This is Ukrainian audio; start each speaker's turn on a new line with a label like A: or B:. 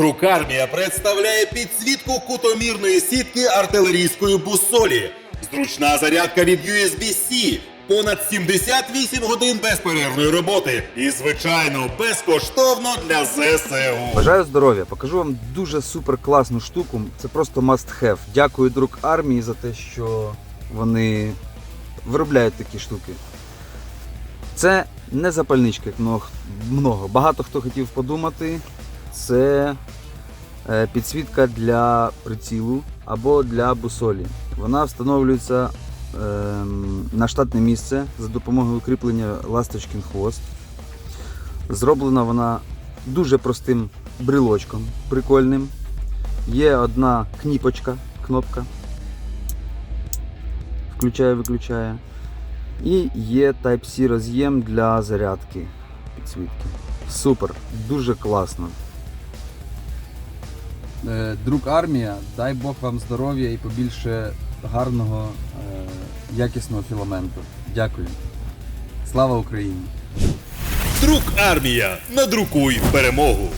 A: Друкармія представляє підсвітку кутомірної сітки артилерійської бусолі. Зручна зарядка від USB-C. Понад 78 годин безперервної роботи. І, звичайно, безкоштовно для ЗСУ.
B: Бажаю здоров'я. Покажу вам дуже супер класну штуку. Це просто must have. Дякую друг армії за те, що вони виробляють такі штуки. Це не запальничка, як много. Багато хто хотів подумати. Це е, підсвітка для прицілу або для бусолі. Вона встановлюється ем, на штатне місце за допомогою кріплення ласточкин хвост. Зроблена вона дуже простим брелочком, прикольним. Є одна кніпочка, кнопка. Включає-виключає. І є Type-C роз'єм для зарядки підсвітки. Супер, дуже класно. Е, Друг армія, дай Бог вам здоров'я і побільше гарного, е, якісного філаменту. Дякую. Слава Україні!
A: Друк армія. Надрукуй перемогу.